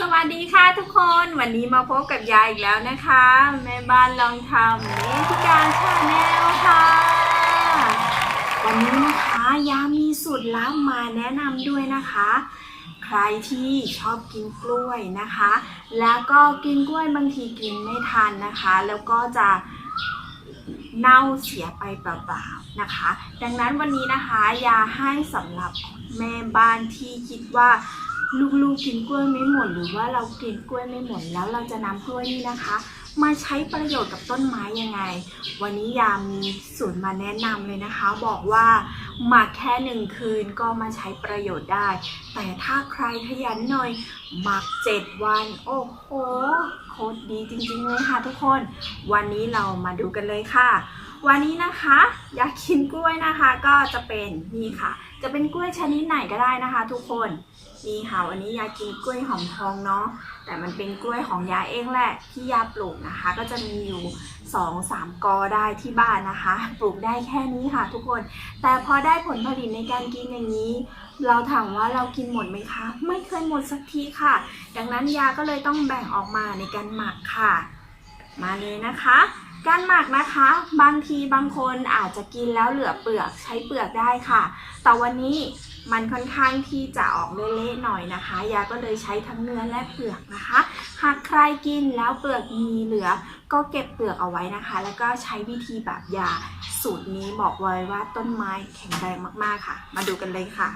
สวัสดีค่ะทุกคนวันนี้มาพบกับยายอีกแล้วนะคะ แม่บ้านลองทำนี่พิการชาแนลค่ะ วันนี้นะคะยามีสูตรลับมาแนะนำด้วยนะคะ ใครที่ชอบกินกล้วยนะคะ แล้วก็กินกล้วยบางทีกินไม่ทันนะคะ แล้วก็จะเน่าเสียไปเปล่าๆนะคะ ดังนั้นวันนี้นะคะยาให้สำหรับแม่บ้านที่คิดว่า ลูกๆกินกล้วยไม่หมดหรือว่าเรากินกล้วยไม่หมดแล้วเราจะนำกล้วยนี่นะคะ มาใช้ประโยชน์กับต้นไม้ยังไง วันนี้ยามีสูตรมาแนะนำเลยนะคะ บอกว่าหมักแค่หนึ่งคืนก็มาใช้ประโยชน์ได้ แต่ถ้าใครขยันหน่อยหมักเจ็ดวัน โอ้โหโคตรดีจริงๆเลยค่ะทุกคน วันนี้เรามาดูกันเลยค่ะ วันนี้นะคะ อยากกินกล้วยนะคะ ก็จะเป็นนี่ค่ะ จะเป็นกล้วยชนิดไหนก็ได้นะคะ ทุกคนนี่ค่ะวันนี้ยากินกล้วยหอมทองเนาะแต่มันเป็นกล้วยของยาเองแหละที่ยาปลูกนะคะ ก็จะมีอยู่2องสามกอได้ที่บ้านนะคะ ปลูกได้แค่นี้ค่ะ ทุกคน แต่พอได้ผลผลิตในการกินอย่างนี้ เราถามว่าเรากินหมดไหมคะ ไม่เคยหมดสักทีค่ะ ดังนั้นยาก็เลยต้องแบ่งออกมาในการหมักค่ะ มาเลยนะคะ การหมักนะคะ บางทีบางคนอาจจะกินแล้วเหลือเปลือกใช้เปลือกได้ค่ะ แต่วันนี้มันค่อนข้างที่จะออกเละๆหน่อยนะคะ ยาก็เลยใช้ทั้งเนื้อและเปลือกนะคะ หากใครกินแล้วเปลือกมีเหลือ ก็เก็บเปลือกเอาไว้นะคะ แล้วก็ใช้วิธีแบบยาสูตรนี้บอกไว้ว่าต้นไม้แข็งแรงมากๆค่ะ มาดูกันเลยค่ะ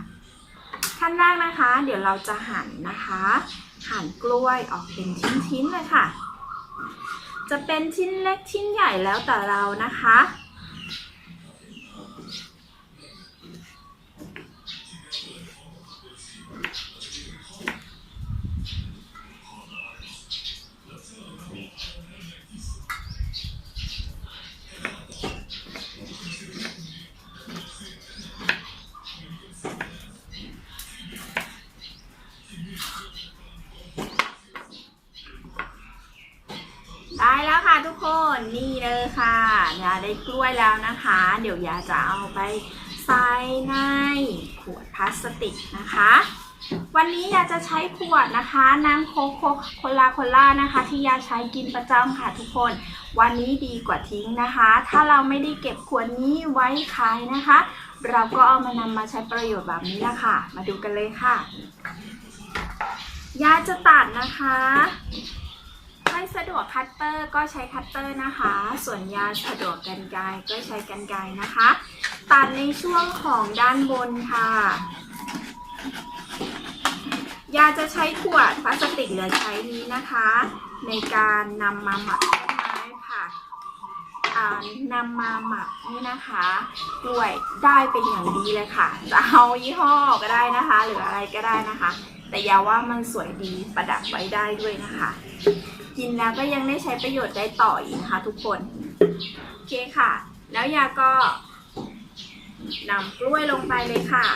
ขั้นแรกนะคะ เดี๋ยวเราจะหั่นนะคะ หั่นกล้วยออกเป็นชิ้นๆเลยค่ะ จะเป็นชิ้นเล็กชิ้นใหญ่แล้วแต่เรานะคะ ค่ะทุกคนนี่เลยค่ะยาได้กล้วยแล้วนะคะ เดี๋ยวยาจะเอาไปใส่ในขวดพลาสติกนะคะ วันนี้ยาจะใช้ขวดนะคะน้ำโคกโคโคลาโคล่านะคะ ที่ยาใช้กินประจำค่ะทุกคน วันนี้ดีกว่าทิ้งนะคะ ถ้าเราไม่ได้เก็บขวดนี้ไว้ขายนะคะ เราก็เอามานำมาใช้ประโยชน์แบบนี้ละค่ะ มาดูกันเลยค่ะยาจะตัดนะคะ สะดวกคัตเตอร์ก็ใช้คัตเตอร์นะคะ ส่วนยาสะดวกกันไกก็ใช้กันไกนะคะ ตัดในช่วงของด้านบนค่ะ ยาจะใช้ขวดพลาสติกเหลือใช้นี้นะคะ ในการนำมาหมักต้นไม้ค่ะนำมาหมักนี่นะคะกล้วยได้เป็นอย่างดีเลยค่ะ จะเอายี่ห้อก็ได้นะคะ หรืออะไรก็ได้นะคะ แต่ยาว่ามันสวยดีประดับไว้ได้ด้วยนะคะ กินแล้วก็ยังได้ใช้ประโยชน์ได้ต่ออีกนะคะทุกคนโอเคค่ะ แล้วยาก็นำกล้วยลงไปเลยค่ะ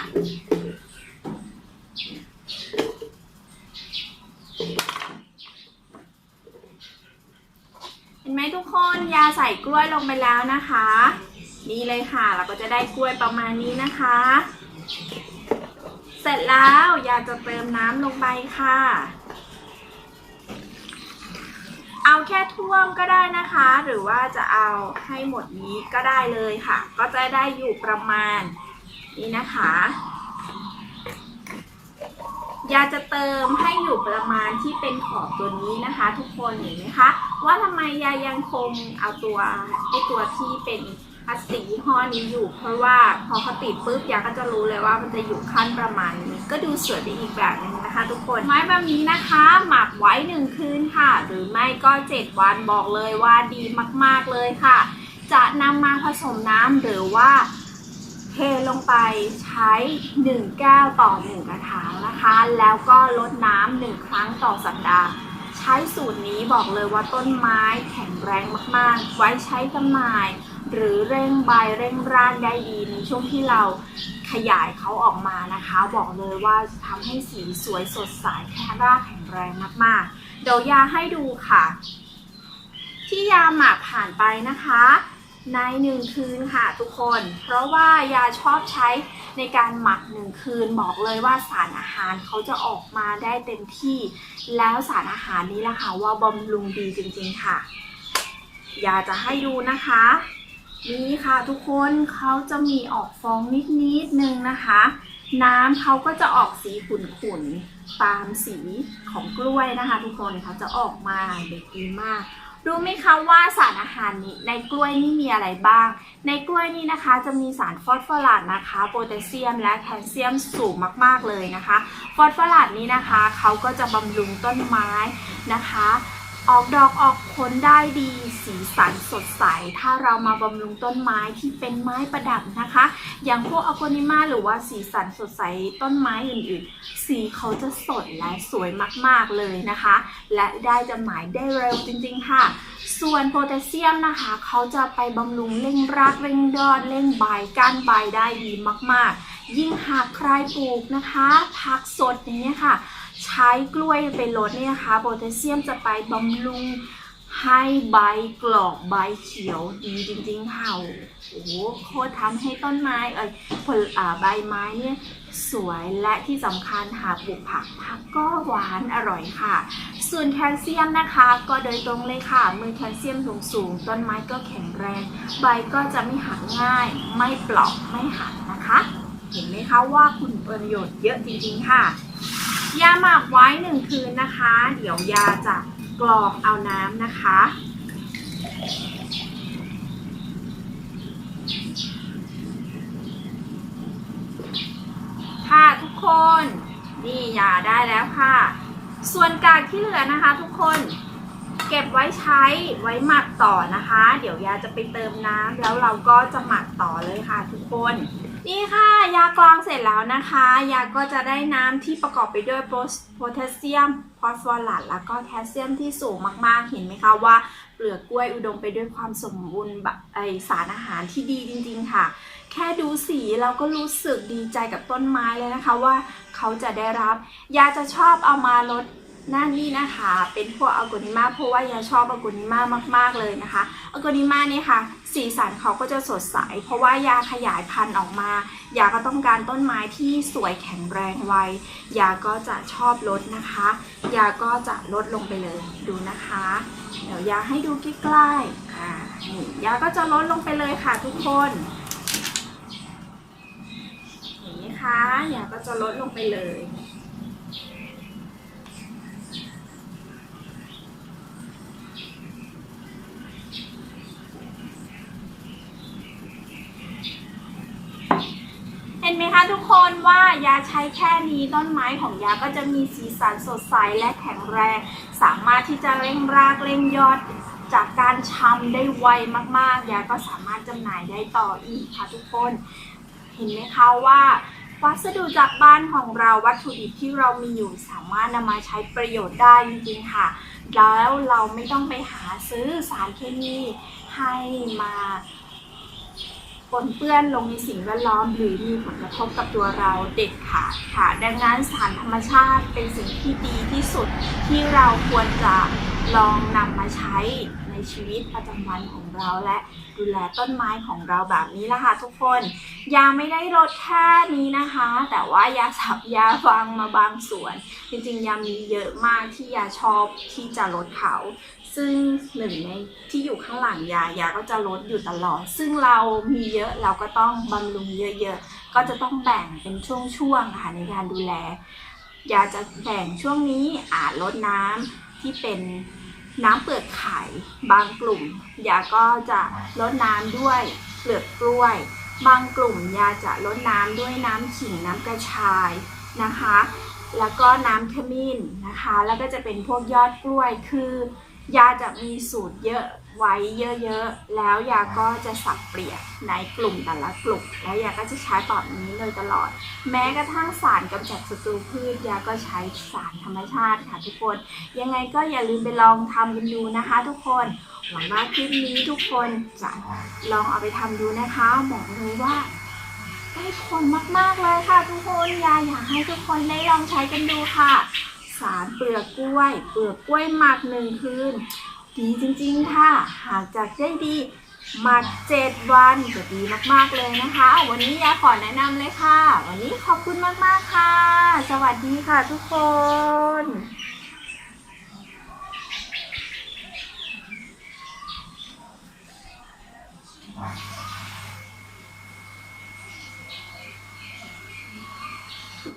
เห็นไหมทุกคนยาใส่กล้วยลงไปแล้วนะคะ นี่เลยค่ะเราก็จะได้กล้วยประมาณนี้นะคะ เสร็จแล้วยาจะเติมน้ำลงไปค่ะ เอาแค่ท่วมก็ได้นะคะ หรือว่าจะเอาให้หมดนี้ก็ได้เลยค่ะ ก็จะได้อยู่ประมาณนี้นะคะยาจะเติมให้อยู่ประมาณที่เป็นขอบตัวนี้นะคะ ทุกคนเห็นไหมคะ ว่าทำไมยายังคงเอาตัวไอตัวที่เป็น พลาสติกยี่ห้อนี้อยู่ เพราะว่าพอเขาติดปุ๊บยาก็จะรู้เลยว่ามันจะอยู่ขั้นประมาณนี้ ก็ดูสวยไปอีกแบบหนึงนะคะ ทุกคนไม้แบบนี้นะคะ หมักไว้หนึ่งคืนค่ะ หรือไม่ก็เจ็ดวันบอกเลยว่าดีมากๆเลยค่ะ จะนำมาผสมน้ำหรือว่าเทลงไปใช้ 1 แก้วต่อ 1 กระถางนะคะ แล้วก็ลดน้ำหนึ่งครั้งต่อสัปดาห์ ใช้สูตรนี้บอกเลยว่าต้นไม้แข็งแรงมากๆ ไว้ใช้จำหน่าย หรือเร่งใบเร่งร่างได้ดีในช่วงที่เราขยายเขาออกมานะคะ บอกเลยว่าทำให้สีสวยสดใสแค่รากแข็งแรงมากๆ เดี๋ยวยาให้ดูค่ะ ที่ยาหมักผ่านไปนะคะในหนึ่งคืนค่ะทุกคน เพราะว่ายาชอบใช้ในการหมักหนึ่งคืนบอกเลยว่าสารอาหารเขาจะออกมาได้เต็มที่ แล้วสารอาหารนี้แหละค่ะว่าบำรุงดีจริงๆค่ะ ยาจะให้ดูนะคะ นี่ค่ะทุกคนเขาจะมีออกฟองนิดๆนึงนะคะ น้ำเขาก็จะออกสีขุ่นๆตามสีของกล้วยนะคะ ทุกคนเขาจะออกมาเด็กดีมากรู้ไหมคะว่าสารอาหารนี้ในกล้วยนี่มีอะไรบ้าง ในกล้วยนี่นะคะจะมีสารฟอสฟอรัสนะคะโพแทสเซียมและแคลเซียมสูงมากๆเลยนะคะ ฟอสฟอรัสนี้นะคะเขาก็จะบำรุงต้นไม้นะคะ ออกดอกออกผลได้ดี สีสันสดใส ถ้าเรามาบำรุงต้นไม้ที่เป็นไม้ประดับนะคะ อย่างพวกอโกนิมาหรือว่าสีสันสดใสต้นไม้อื่นๆ สีเขาจะสดและสวยมากๆเลยนะคะ และได้จำหน่ายได้เร็วจริงๆค่ะ ส่วนโพแทสเซียมนะคะ เขาจะไปบำรุงเร่งรากเร่งยอดเร่งใบก้านใบได้ดีมากๆ ยิ่งหากใครปลูกนะคะผักสดอย่างนี้ค่ะ ใช้กล้วยไปลดเนี่ยนะคะโพแทสเซียมจะไปบำรุงให้ใบกรอบใบเขียวดีจริงๆค่ะโอ้โหโคตรทำให้ต้นไม้เอ้ยผลอ่าใบไม้เนี่ยสวยและที่สำคัญหากปลูกผักผักก็หวานอร่อยค่ะ ส่วนแคลเซียมนะคะ ก็โดยตรงเลยค่ะ มือแคลเซียมสูงสูงๆต้นไม้ก็แข็งแรง ใบก็จะไม่หักง่าย ไม่เปลอกไม่หักนะคะ เห็นไหมคะว่าคุณประโยชน์เยอะจริงๆค่ะ ยาหมักไว้หนึ่งคืนนะคะ เดี๋ยวยาจะกรองเอาน้ำนะคะ ค่ะทุกคน นี่ยาได้แล้วค่ะ ส่วนกากที่เหลือนะคะทุกคนเก็บไว้ใช้ไว้หมักต่อนะคะ เดี๋ยวยาจะไปเติมน้ำแล้วเราก็จะหมักต่อเลยค่ะทุกคน นี่ค่ะ ยากรองเสร็จแล้วนะคะ ยาก็จะได้น้ำที่ประกอบไปด้วยโพแทสเซียมฟอสฟอรัสแล้วก็แคลเซียมที่สูงมากๆ เห็นไหมคะว่าเปลือกกล้วยอุดมไปด้วยความสมบูรณ์แบบไอสารอาหารที่ดีจริงๆค่ะ แค่ดูสีเราก็รู้สึกดีใจกับต้นไม้เลยนะคะว่าเขาจะได้รับ ยาจะชอบเอามาลดหน้านี่นะคะ เป็นพวกอัลโกนิมาเพราะว่ายาชอบอัลโกนิมามาก ๆเลยนะคะอัลโกนิมาเนี่ยค่ะ สีสันเขาก็จะสดใส เพราะว่ายาขยายพันธุ์ออกมา ยาก็ต้องการต้นไม้ที่สวยแข็งแรงไวยาก็จะชอบลดนะคะ ยาก็จะลดลงไปเลยดูนะคะ เดี๋ยวยาให้ดูใกล้ๆอ่านี่ยาก็จะลดลงไปเลยค่ะทุกคนเห็นไหมคะยาก็จะลดลงไปเลย เห็นไหมคะทุกคน ว่ายาใช้แค่นี้ต้นไม้ของยาก็จะมีสีสันสดใสและแข็งแรง สามารถที่จะเร่งรากเร่งยอดจากการชำได้ไวมากๆ ยาก็สามารถจำหน่ายได้ต่ออีกค่ะทุกคน เห็นไหมคะว่าวัสดุจากบ้านของเราวัตถุดิบที่เรามีอยู่สามารถนำมาใช้ประโยชน์ได้จริงๆค่ะ แล้วเราไม่ต้องไปหาซื้อสารเคมีให้มา ปนเปื้อนลงในสิ่งแวดล้อมหรือมีผลกระทบกับตัวเราเด็ดขาดค่ะ ดังนั้นสารธรรมชาติเป็นสิ่งที่ดีที่สุดที่เราควรจะลองนำมาใช้ในชีวิตประจำวันของเราและดูแลต้นไม้ของเราแบบนี้ละค่ะทุกคน ยาไม่ได้ลดแค่นี้นะคะ แต่ว่ายาสับยาฟังมาบางส่วน จริงๆยามีเยอะมากที่ยาชอบที่จะลดเขา ซึ่งหนึ่งในที่อยู่ข้างหลังยายาก็จะลดอยู่ตลอด ซึ่งเรามีเยอะเราก็ต้องบำรุงเยอะๆ ก็จะต้องแบ่งเป็นช่วงๆค่ะในการดูแล ยาจะแบ่งช่วงนี้อาจลดน้ำที่เป็นน้ำเปลือกไข่บางกลุ่ม ยาก็จะลดน้ำด้วยเปลือกกล้วย บางกลุ่มยาจะลดน้ำด้วยน้ำขิงน้ำกระชายนะคะ แล้วก็น้ำขมิ้นนะคะ แล้วก็จะเป็นพวกยอดกล้วยคือ ยาจะมีสูตรเยอะไว้เยอะๆ แล้วยาก็จะสับเปลี่ยนในกลุ่มแต่ละกลุ่ม แล้วยาก็จะใช้แบบนี้เลยตลอด แม้กระทั่งสารกำจัดศัตรูพืชยาก็ใช้สารธรรมชาติค่ะทุกคน ยังไงก็อย่าลืมไปลองทำกันดูนะคะทุกคนหวังว่าคลิปนี้ทุกคนจะลองเอาไปทำดูนะคะบอกเลยว่าได้ผลมากๆเลยค่ะทุกคนยาอยากให้ทุกคนได้ลองใช้กันดูค่ะ สารเปลือกกล้วย เปลือกกล้วยหมักหนึ่งคืน ดีจริงๆค่ะ หากจากได้ดีหมักเจ็ดวันจะดีมากๆเลยนะคะ วันนี้ยาขอแนะนำเลยค่ะ วันนี้ขอบคุณมากๆค่ะ สวัสดีค่ะทุกคน